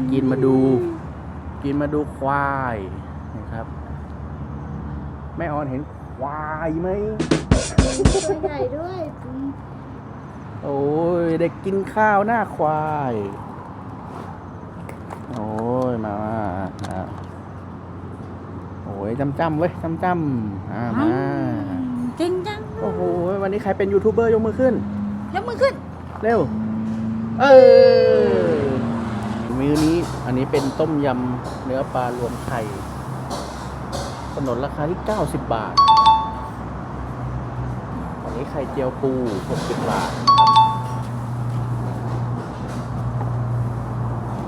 องนี่พากินมาดู กินมาดูควายนะครับ แม่ออนเห็นควายไหมตัวใหญ่ด้วยอืมโอ้ยเด็กกินข้าวหน้าควาย โอ้ยมามาอะโอ้ยจำจำๆเว้ยจำจำๆอ่ามาเก่งจังโอ้โหวันนี้ใครเป็นยูทูบเบอร์ยกมือขึ้น ยกมือขึ้น เร็ว เออ มื้อนี้อันนี้เป็นต้มยำเนื้อปลารวมไข่สนนราคาที่ 90 บาทอันนี้ไข่เจียวปู 60 บาทครับ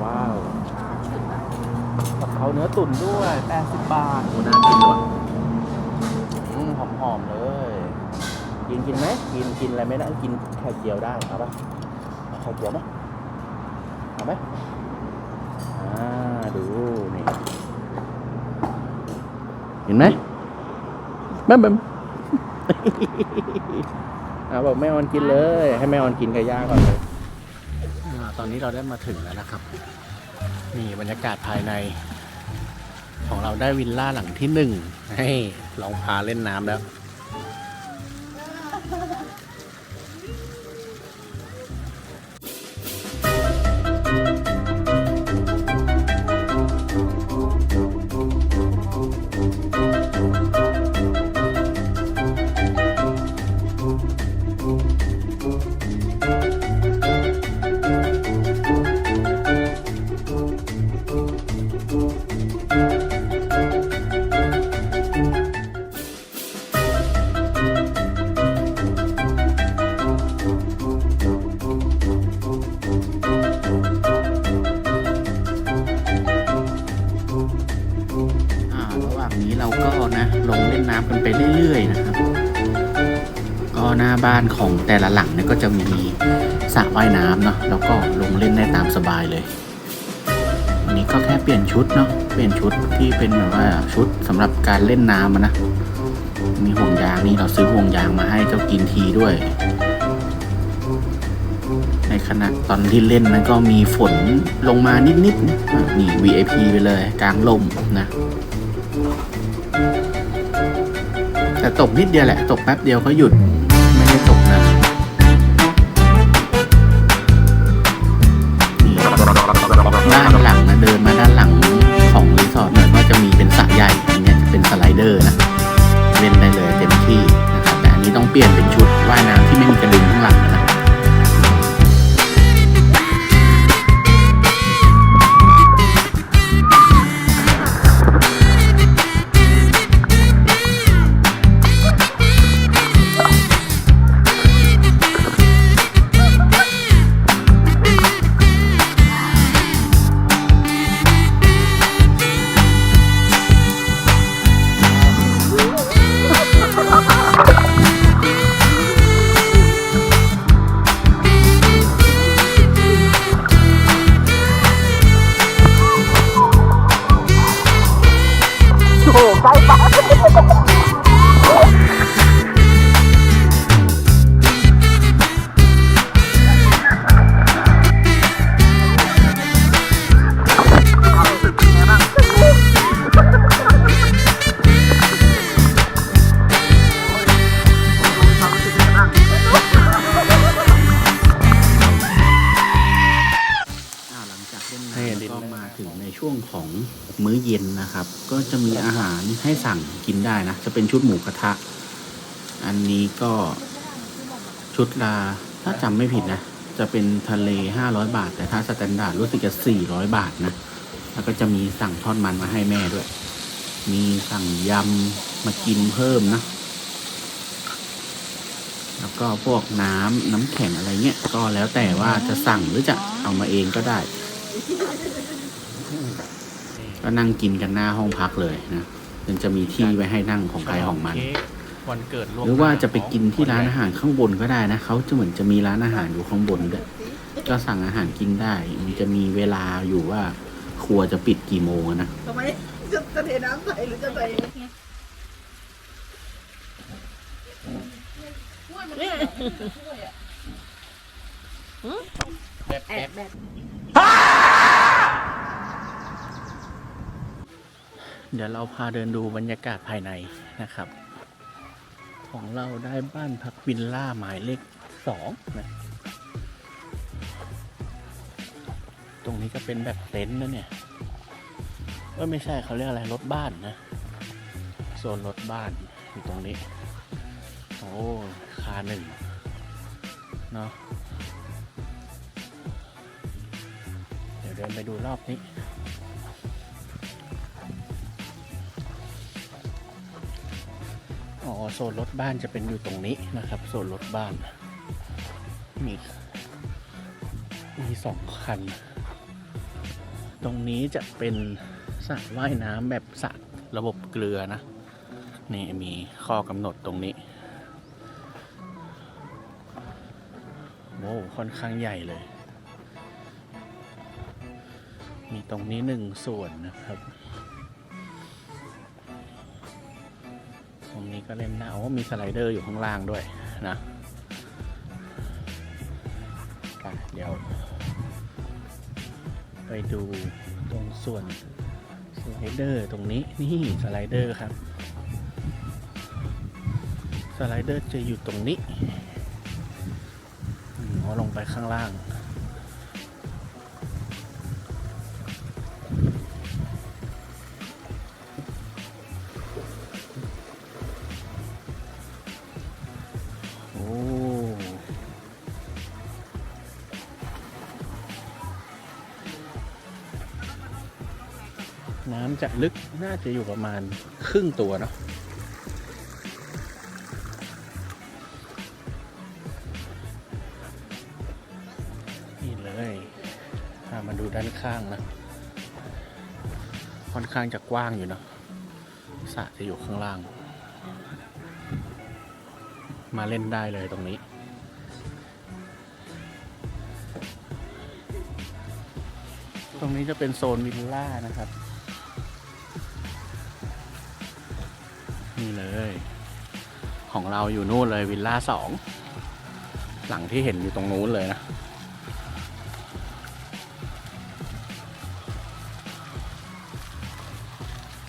ว้าวกับเขาเนื้อตุ๋นด้วย 80 บาทโอ้น่ากินด้วยอืมหอมๆเลย กินกินไหมกินกินอะไรไม่ได้ กินไข่เจียวได้ เอาปะเอาไข่เจียวไหมเอาไหม อ่าดูนี่เห็นไหมแม่แม่เอาบอกแม่ออนกินเลย ให้แม่ออนกินไก่ย่างก่อนเลยอาตอนนี้เราได้มาถึงแล้วนะครับนี่บรรยากาศภายใน ของเราได้วิลล่าหลังที่หนึ่งให้ลองพาเล่นน้ำแล้ว บ้านของแต่ละหลังเนี่ยก็จะมีสระว่ายน้ำเนาะแล้วก็ลงเล่นได้ตามสบายเลยอันนี้ก็แค่เปลี่ยนชุดเนาะเปลี่ยนชุดที่เป็นแบบว่าชุดสำหรับการเล่นน้ำนะมีห่วงยางนี่เราซื้อห่วงยางมาให้เจ้ากินทีด้วย ในขณะตอนที่เล่นนั้นก็มีฝนลงมานิดๆนะอะนี่ VIP ไปเลยกลางลมนะแต่ตกนิดเดียวแหละ ตกแป๊บเดียวก็หยุด มื้อเย็นนะครับ ก็จะมีอาหารให้สั่งกินได้นะ จะเป็นชุดหมูกระทะ อันนี้ก็ชุดละถ้าจำไม่ผิดนะ จะเป็นทะเลห้าร้อยบาท แต่ถ้าสแตนดาร์ดรู้สึกจะสี่ร้อยบาทนะ แล้วก็จะมีสั่งทอดมันมาให้แม่ด้วย มีสั่งยำมากินเพิ่มนะ แล้วก็พวกน้ำน้ำแข็งอะไรเงี้ย ก็แล้วแต่ว่าจะสั่งหรือจะเอามาเองก็ได้ ก็นั่งกินกันหน้าห้องพักเลยนะมันจะมีที่ไว้ให้นั่งของใครของมันเค้กวันเกิดล่วงหรือว่าจะไปกินที่ขงร้านอาหารข้างบนก็ได้นะเขาจะเหมือนจะมีร้านอาหารอยู่ข้างบนด้วยก็สั่งอาหารกินได้ มันจะมีเวลาอยู่ว่า ครัวจะปิดกี่โมงอะนะทำไมจะจะเทน้ำใส่หรือจะใส่แบบแบบ แบบ เดี๋ยวเราพาเดินดูบรรยากาศภายในนะครับ ของเราได้บ้านพักวิลล่าหมายเลขสองนะตรงนี้ก็เป็นแบบเต็นท์นะเนี่ยเออไม่ใช่เขาเรียกอะไรรถบ้านนะโซนรถบ้านอยู่ตรงนี้ โอ้คาหนึ่งเนาะเดี๋ยวเดินไปดูรอบนี้ โซนรถบ้านจะเป็นอยู่ตรงนี้นะครับ โซนรถบ้าน มีมีสองคัน ตรงนี้จะเป็นสระว่ายน้ำแบบสระระบบเกลือนะ นี่มีข้อกำหนดตรงนี้โว้ค่อนข้างใหญ่เลย มีตรงนี้หนึ่งส่วนนะครับ ตรงนี้ก็เล่นได้โอ้มีสไลเดอร์อยู่ข้างล่างด้วยนะเดี๋ยว ไปดูตรงส่วนสไลเดอร์ตรงนี้นี่สไลเดอร์ครับสไลเดอร์จะอยู่ตรงนี้อืมเอลงไปข้างล่าง จะลึกน่าจะอยู่ประมาณครึ่งตัวเนาะนี่เลยามาดูด้านข้างนะค่อนข้างจะกว้างอยู่เนาะสระจะอยู่ข้างล่าง มาเล่นได้เลยตรงนี้ตรงนี้จะเป็นโซนวิลล่านะครับ นี่เลย ของเราอยู่นู่นเลยวิลล่าสองหลังที่เห็นอยู่ตรงนู้นเลยนะ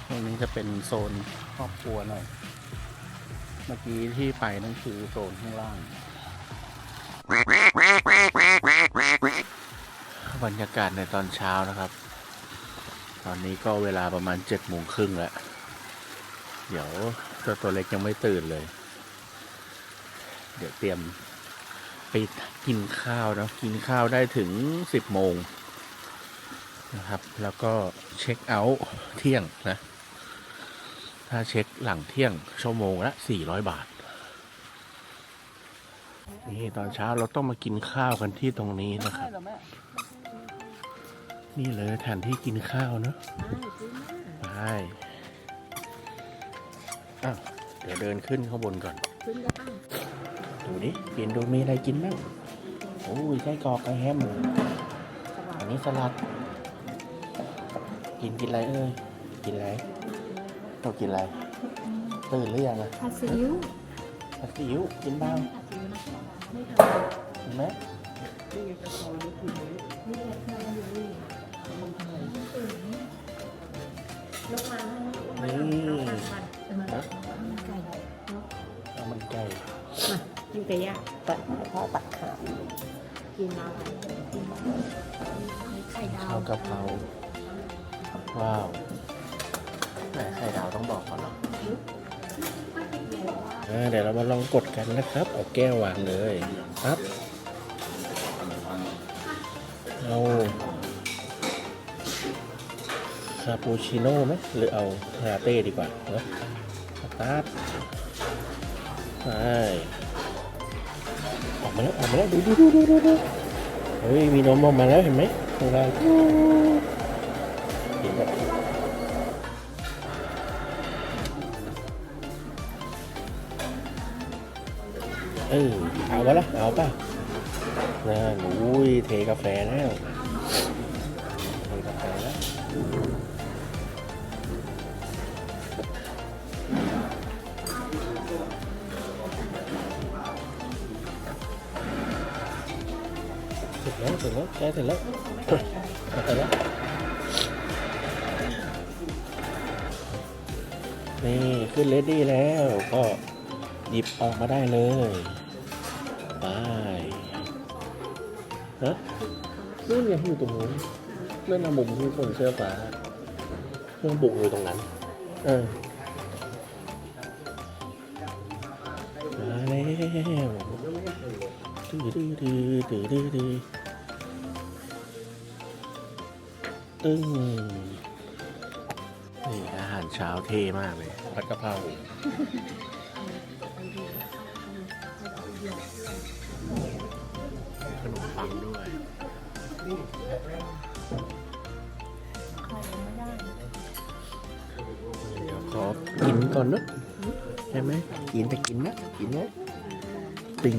ตรงนี้จะเป็นโซนครอบครัวหน่อย เมื่อกี้ที่ไปนั่นคือโซนข้างล่างบรรยากาศในตอนเช้านะครับ ตอนนี้ก็เวลาประมาณเจ็ดโมงครึ่งแล้ว เดี๋ยว ตัวตัวเล็กยังไม่ตื่นเลย เดี๋ยวเตรียมไปกินข้าวนะกินข้าวได้ถึงสิบโมงนะครับ แล้วก็เช็คเอาท์เที่ยงนะ ถ้าเช็คหลังเที่ยงชั่วโมงละสี่ร้อยบาท นี่ตอนเช้าเราต้องมากินข้าวกันที่ตรงนี้นะครับ นี่เลยแทนที่กินข้าวเนอะไป อ้าวเดี๋ยวเดินขึ้นข้างบนก่อน ขึ้นได้ดูดิกินดูมีอะไรกินบ้างโอ้ยไส้กรอกไก่แฮมอันนี้สลัด กินกินอะไรเอ่ยกินอะไรต้องกินอะไร ตื่นหรือยังอะผัดซีอิ๊วผัดซีอิ๊วกินบ้างผัดซีอิ๊วนะคะไม่ทกินไหม กินไก่ย่างตัดพ่อตัดขากินอะไรกินไข่ดาข้าววกะเพราว้าวแหมไข่ดาวต้องบอกก่อนเนาะอ่าเดี๋ยวเรามาลองกดกันนะครับ เอาแก้ววางเลยครับเอาคาปูชิโน่ไหมหรือเอาลาเต้ดีกว่าเนอะสตาร์ทไป อกมาแล้วออกมาแล้วดูดูดูดูดูดูเฮ้ยมีนมออกมาแล้วเห็นไหมของเราเห็นแบบเออเอาวะละเอาป่ะนั่นอุ้ยเทกาแฟแล้ว แล้วเสร็จแล้วใกล้เสร็จแล้วเสร็จแล้วนี่ ขึ้นเลดี้แล้วก็หยิบออกมาได้เลยไปฮะนู่นไงอยู่ตรงนู้นนั่นนะมุมที่คนเสื้อฟ้าเครื่องปรุงอยู่ตรงนั้น เออมาแล้วดื้อดื้อดื้อดื้อดื้อดื้อ ตึ้งนี่อาหารเช้าเท่มากเลยผัดกะเพราขนมปังด้วยเดี๋ยวขอกินก่อนนะใช่ไหมกินแต่กินนะกินนะติ่ง